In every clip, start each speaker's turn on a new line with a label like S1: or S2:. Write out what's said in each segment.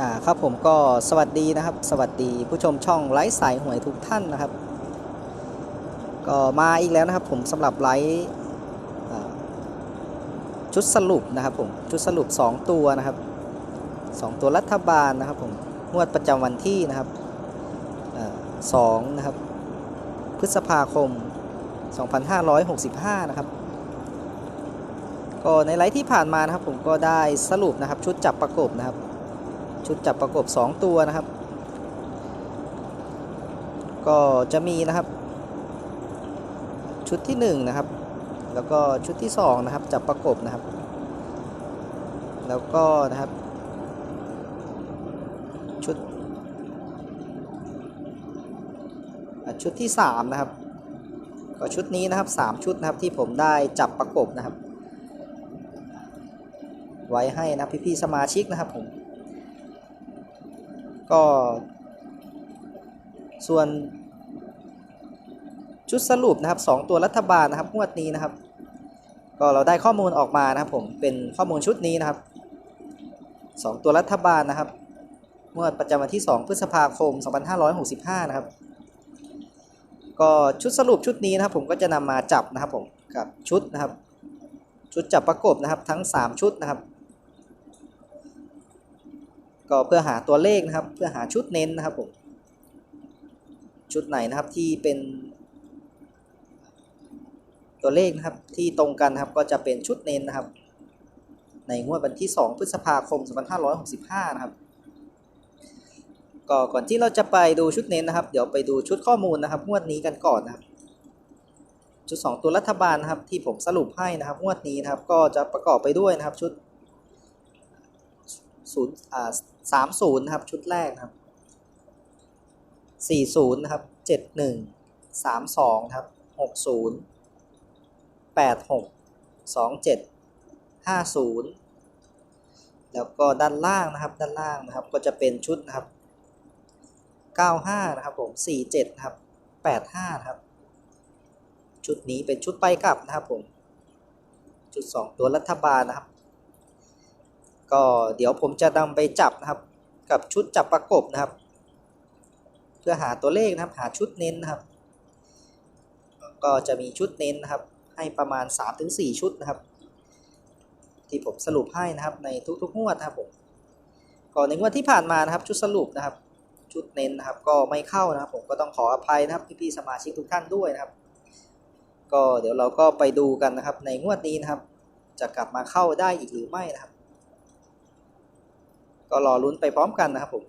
S1: อ่าครับผมก็สวัสดีนะครับ สวัสดีผู้ชมช่องไลฟ์สายหวยทุกท่านนะครับ ก็มาอีกแล้วนะครับผมสำหรับไลฟ์ชุดสรุปนะครับผมชุดสรุป 2 ตัวนะครับ 2 ตัวรัฐบาลนะครับผมงวดประจำวันที่นะครับสองนะครับ พฤษภาคม 2565 นะครับ ก็ในไลฟ์ที่ผ่านมานะครับผมก็ได้สรุปนะครับชุดจับประกบนะครับ ชุดจับประกบ 2 ตัวนะครับ ก็จะมีนะครับ ชุดที่ 1 นะครับ แล้วก็ชุดที่ 2 นะครับ จับประกบนะครับ แล้วก็นะครับ ชุด ชุดที่ 3 นะครับ ก็ชุดนี้นะครับ 3 ชุดนะครับที่ผมได้จับประกบนะครับ ไว้ให้นะพี่ๆสมาชิกนะครับผม ก็ ส่วนชุดสรุปนะครับ 2 ตัวรัฐบาลนะครับงวดนี้นะครับ ก็เราได้ข้อมูลออกมานะครับผมเป็นข้อมูลชุดนี้นะครับ 2 ตัวรัฐบาลนะครับงวดประจำวันที่ 2 พฤษภาคม 2565 นะครับ ก็ชุดสรุปชุดนี้นะครับผมก็จะนำมาจับนะครับผมกับชุดนะครับ ชุดจับประกบนะครับทั้ง 3 ชุดนะครับ ก็เพื่อหาตัวเลขนะครับ เพื่อหาชุดเน้นนะครับผมชุดไหนนะครับที่เป็น ตัวเลขนะครับที่ตรงกันนะครับก็จะเป็นชุดเน้นนะครับ ในงวดวันที่ 2 พฤษภาคม 2565 นะครับก็ก่อนที่เราจะไปดูชุดเน้นนะครับ เดี๋ยวไปดูชุดข้อมูลนะครับ งวดนี้กันก่อนนะครับ ชุด 2 ตัวรัฐบาลนะครับที่ผมสรุปให้นะครับ งวดนี้นะครับก็จะประกอบไปด้วยนะครับชุด ศูนย์อ่าสามศูนย์นะครับชุดแรกครับสี่ศูนย์นะครับเจ็ดหนึ่งสามสองครับหกศูนย์แปดหกสองเจ็ดห้าศูนย์แล้วก็ด้านล่างนะครับด้านล่างนะครับก็จะเป็นชุดนะครับเก้าห้านะครับผมสี่เจ็ดนะครับแปดห้าครับ ชุดนี้เป็นชุดไปกลับนะครับผม ชุดสองตัวรัฐบาลนะครับ ก็เดี๋ยวผมจะนำไปจับนะครับ กับชุดจับประกบนะครับ เพื่อหาตัวเลขนะครับ หาชุดเน้นนะครับ ก็จะมีชุดเน้นนะครับ ให้ประมาณ 3-4 ชุดนะครับ ที่ผมสรุปให้นะครับในทุกๆงวดนะครับผมก่อนในงวดที่ผ่านมานะครับชุดสรุปนะครับ ชุดเน้นนะครับ ก็ไม่เข้านะครับ ผมก็ต้องขออภัยนะครับพี่ๆสมาชิกทุกท่านด้วยนะครับ ก็เดี๋ยวเราก็ไปดูกันนะครับ ในงวดนี้นะครับ จะกลับมาเข้าได้อีกหรือไม่นะครับ ก็รอลุ้นไปพร้อมกันนะครับผม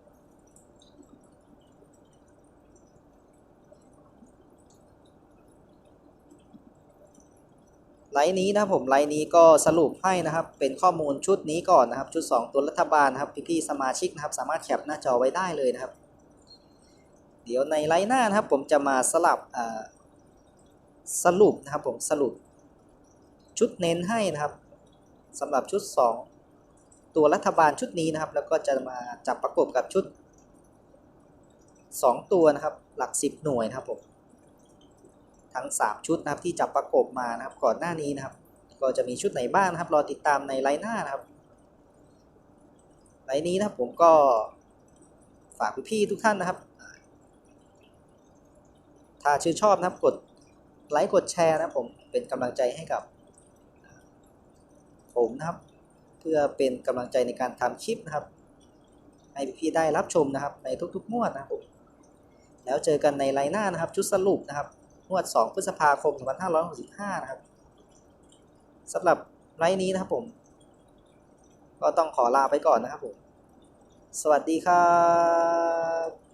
S1: ไลน์นี้นะครับผมไลน์นี้ก็สรุปให้นะครับ เป็นข้อมูลชุดนี้ก่อนนะครับ ชุด 2 ตัวรัฐบาลนะครับพี่ๆสมาชิกนะครับ สามารถแคปหน้าจอไว้ได้เลยนะครับ เดี๋ยวในไลน์หน้านะครับ ผมจะมาสลับสรุปนะครับผมสรุปชุดเน้นให้นะครับสำหรับชุด 2 ตัวรัฐบาลชุดนี้นะครับ แล้วก็จะมาจับประกบกับชุด 2 ตัวนะครับ หลัก 10 หน่วยนะครับผมทั้ง 3 ชุดนะครับที่จับประกบมานะครับก่อนหน้านี้นะครับ ก็จะมีชุดไหนบ้างนะครับ รอติดตามในไลน์หน้านะครับไลน์นี้นะครับผมก็ฝากพี่ๆทุกท่านนะครับ ถ้าชื่นชอบนะครับกดไลค์กดแชร์นะครับผมเป็นกำลังใจให้กับผมนะครับ เพื่อเป็นกำลังใจในการทำคลิปนะครับ ให้พี่ๆได้รับชมนะครับในทุกๆงวดนะครับผมแล้วเจอกันในไลน์หน้านะครับ ชุดสรุปนะครับงวด 2 พฤษภาคม 2565 นะครับสำหรับไลน์นี้นะครับผม ก็ต้องขอลาไปก่อนนะครับผม สวัสดีครับ